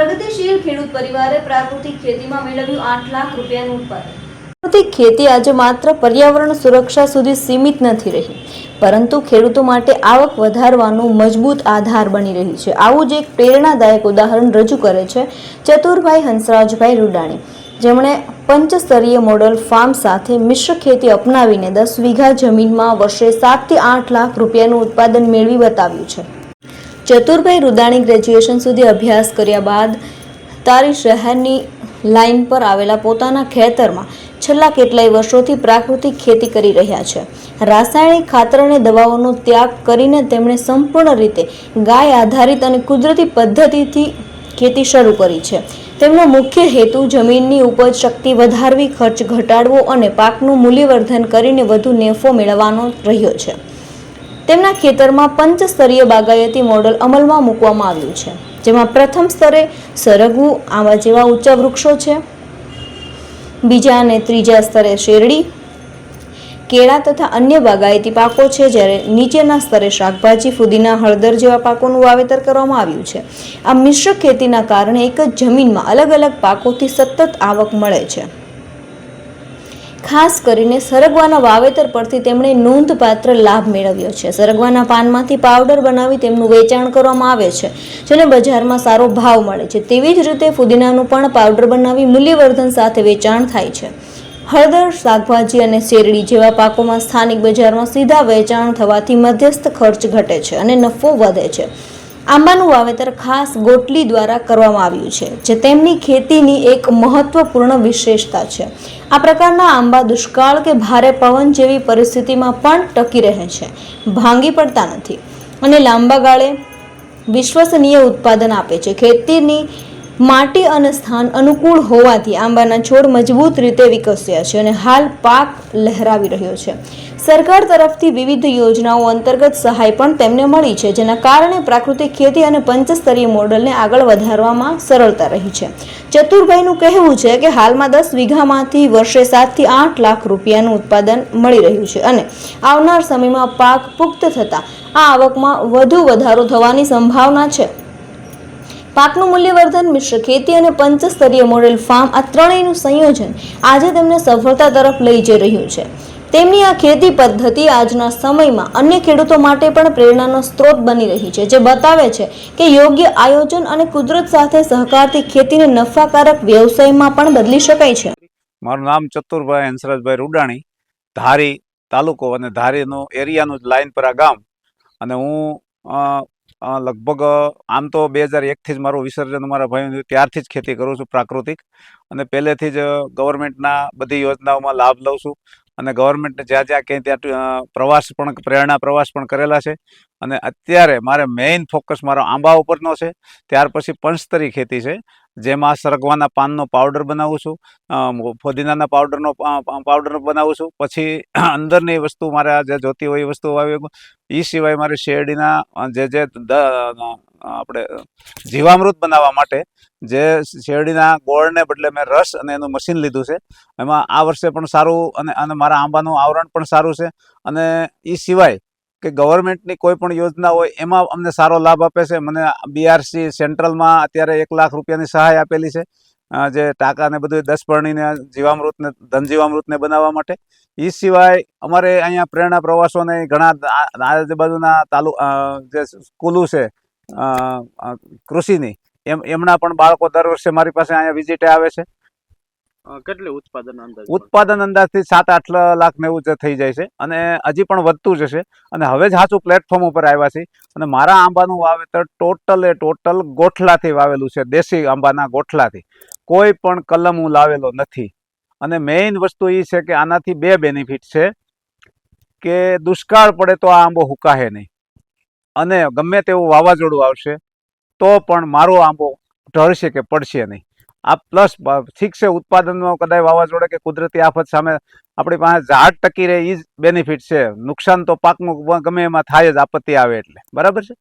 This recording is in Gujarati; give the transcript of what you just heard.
પ્રગતિશીલ ખેડૂત પરિવારે પ્રાકૃતિક ખેતીમાં મેળવ્યું આઠ લાખ રૂપિયાનું ઉત્પાદન. પ્રાકૃતિક ખેતી આજે માત્ર પર્યાવરણ સુરક્ષા સુધી સીમિત નથી રહી, પરંતુ ખેડૂતો માટે આવક વધારવાનું મજબૂત આધાર બની રહી છે. આવું જ એક પ્રેરણાદાયક ઉદાહરણ રજૂ કરે છે ચતુરભાઈ હંસરાજભાઈ રૂડાણી. જેમણે પંચસ્તરીય મોડલ ફાર્મ સાથે મિશ્ર ખેતી અપનાવીને દસ વીઘા જમીનમાં વર્ષે સાતથી આઠ લાખ રૂપિયાનું ઉત્પાદન મેળવી બતાવ્યું છે. ચતુરભાઈ રૂદાણી ગ્રેજ્યુએશન સુધી અભ્યાસ કર્યા બાદ તારી શહેરની લાઇન પર આવેલા પોતાના ખેતરમાં છેલ્લા કેટલાય વર્ષોથી પ્રાકૃતિક ખેતી કરી રહ્યા છે. રાસાયણિક ખાતર અને દવાઓનો ત્યાગ કરીને તેમણે સંપૂર્ણ રીતે ગાય આધારિત અને કુદરતી પદ્ધતિથી ખેતી શરૂ કરી છે. તેમનો મુખ્ય હેતુ જમીનની ઉપજ શક્તિ વધારવી, ખર્ચ ઘટાડવો અને પાકનું મૂલ્યવર્ધન કરીને વધુ નેફો મેળવવાનો રહ્યો છે. તેમના ખેતરમાં પંચસ્તરીય બાગાયતી મોડલ અમલમાં મૂકવામાં આવ્યું છે, જેમાં પ્રથમ સ્તરે સરગવું આવા જેવા ઊંચા વૃક્ષો છે. બીજા અને ત્રીજા સ્તરે શેરડી, કેળા તથા અન્ય બાગાયતી પાકો છે, જ્યારે નીચેના સ્તરે શાકભાજી, ફુદીના, હળદર જેવા પાકોનું વાવેતર કરવામાં આવ્યું છે. આ મિશ્ર ખેતીના કારણે એક જ જમીનમાં અલગ અલગ પાકોથી સતત આવક મળે છે. ખાસ કરીને સરગવાના વાવેતર પરથી તેમણે નોંધપાત્ર લાભ મેળવ્યો છે. સરગવાના પાનમાંથી પાવડર બનાવી તેમનું વેચાણ કરવામાં આવે છે, જેને બજારમાં સારો ભાવ મળે છે. તેવી જ રીતે ફુદીનાનું પણ પાવડર બનાવી મૂલ્યવર્ધન સાથે વેચાણ થાય છે. હળદર, શાકભાજી અને શેરડી જેવા પાકોમાં સ્થાનિક બજારમાં સીધા વેચાણ થવાથી મધ્યસ્થ ખર્ચ ઘટે છે અને નફો વધે છે. આંબાનું વાવેતર ખાસ ગોટલી દ્વારા કરવામાં આવ્યું છે, જે તેમની ખેતીની એક મહત્વપૂર્ણ વિશેષતા છે. આ પ્રકારના આંબા દુષ્કાળ કે ભારે પવન જેવી પરિસ્થિતિમાં પણ ટકી રહે છે, ભાંગી પડતા નથી. અને લાંબા ગાળે વિશ્વસનીય ઉત્પાદન આપે છે. ખેતીની માટી અને સ્થાન અનુકૂળ હોવાથી આંબાના છોડ મજબૂત રીતે વિકસ્યા છે અને હાલ પાક લહેરાવી રહ્યો છે. સરકાર તરફથી વિવિધ યોજનાઓ અંતર્ગત સહાય પણ તેમને મળી છે, જેના કારણે પ્રાકૃતિક ખેતી અને પંચસ્તરીય મોડલને આગળ વધારવામાં સરળતા રહી છે. ચતુરભાઈનું કહેવું છે કે હાલમાં દસ વીઘામાંથી વર્ષે સાતથી આઠ લાખ રૂપિયાનું ઉત્પાદન મળી રહ્યું છે અને આવનાર સમયમાં પાક પુખ્ત થતાં આ આવકમાં વધુ વધારો થવાની સંભાવના છે. પાકનું મૂલ્યવર્ધન, મિશ્ર ખેતી અને પંચસ્તરીય મોડેલ ફાર્મ આ ત્રણેયનું સંયોજન આજે તેમને સફળતા તરફ લઈ જઈ રહ્યું છે. તેમની આ ખેતી પદ્ધતિ આજના સમયમાં અન્ય ખેડૂતો માટે પણ પ્રેરણાનો સ્ત્રોત બની રહી છે, જે બતાવે છે કે યોગ્ય આયોજન અને કુદરત સાથે સહકારથી ખેતીને નફાકારક વ્યવસાયમાં પણ બદલી શકાય છે. મારું નામ ચતુરભાઈ હંસરાજભાઈ રૂડાણી, ધારી તાલુકો અને ધારીનો એરિયાનું લાઈન પર આ ગામ. અને હું લગભગ, આમ તો બે હજાર એકથી જ મારું વિસર્જન મારા ભાઈ ત્યારથી જ ખેતી કરું છું પ્રાકૃતિક. અને પહેલેથી જ ગવર્મેન્ટના બધી યોજનાઓમાં લાભ લઉં છું. અને ગવર્મેન્ટને જ્યાં જ્યાં ક્યાંય ત્યાં પ્રવાસ પણ પ્રેરણા પ્રવાસ પણ કરેલા છે. અને અત્યારે મારે મેઇન ફોકસ મારો આંબા ઉપરનો છે. ત્યાર પછી પંચતરી ખેતી છે. જેમાં સરગવાના પાનનો પાવડર બનાવું છું. ફોદીનાના પાવડરનો પાવડર બનાવું છું. પછી અંદરની વસ્તુ મારે જે જોતી હોય એ વસ્તુ વાવી એ સિવાય મારે શેરડીના જે જે આપણે જીવામૃત બનાવવા માટે જે શેરડીના ગોળને બદલે મેં રસ અને એનું મશીન લીધું છે, એમાં આ વર્ષે પણ સારું અને અને મારા આંબાનું આવરણ પણ સારું છે. અને એ સિવાય કે ગવર્મેન્ટની કોઈ પણ યોજના હોય, એમાં અમને સારો લાભ આપે છે. મને બીઆરસી સેન્ટ્રલમાં અત્યારે એક લાખ રૂપિયાની સહાય આપેલી છે જે ટાંકા ને બધું દસ પરણીને જીવામૃતને, ધન જીવામૃતને બનાવવા માટે. એ સિવાય અમારે અહીંયા પ્રેરણા પ્રવાસોને ઘણા આજુબાજુના તાલુ જે સ્કૂલો છે કૃષિની એમ એમના પણ બાળકો દર વર્ષે મારી પાસે અહીંયા વિઝિટે આવે છે. કેટલું ઉત્પાદન અંદાજ ઉત્પાદન અંદાજથી સાત આઠ લાખ ને એવું થઈ જાય છે. અને હજી પણ વધતું જશે અને હવે જ સાચું પ્લેટફોર્મ ઉપર આવ્યા છે. અને મારા આંબાનું વાવેતર ટોટલે ટોટલ ગોઠલાથી વાવેલું છે. દેશી આંબાના ગોઠલાથી. કોઈ પણ કલમ હું લાવેલો નથી. અને મેઇન વસ્તુ એ છે કે આનાથી બે બેનિફિટ છે કે દુષ્કાળ પડે તો આ આંબો હુકાહે નહીં. અને ગમે તેવું વાવાઝોડું આવશે, તો પણ મારો આંબો ઢળશે કે પડશે નહીં. આ પ્લસ ઠીક છે, ઉત્પાદનમાં કદાચ વાવાઝોડે કે કુદરતી આફત સામે આપણી પાસે ઝાડ ટકી રહે એ જ બેનિફિટ છે. નુકસાન તો પાકનું ગમે એમાં થાય જ, આપત્તિ આવે એટલે. બરાબર છે?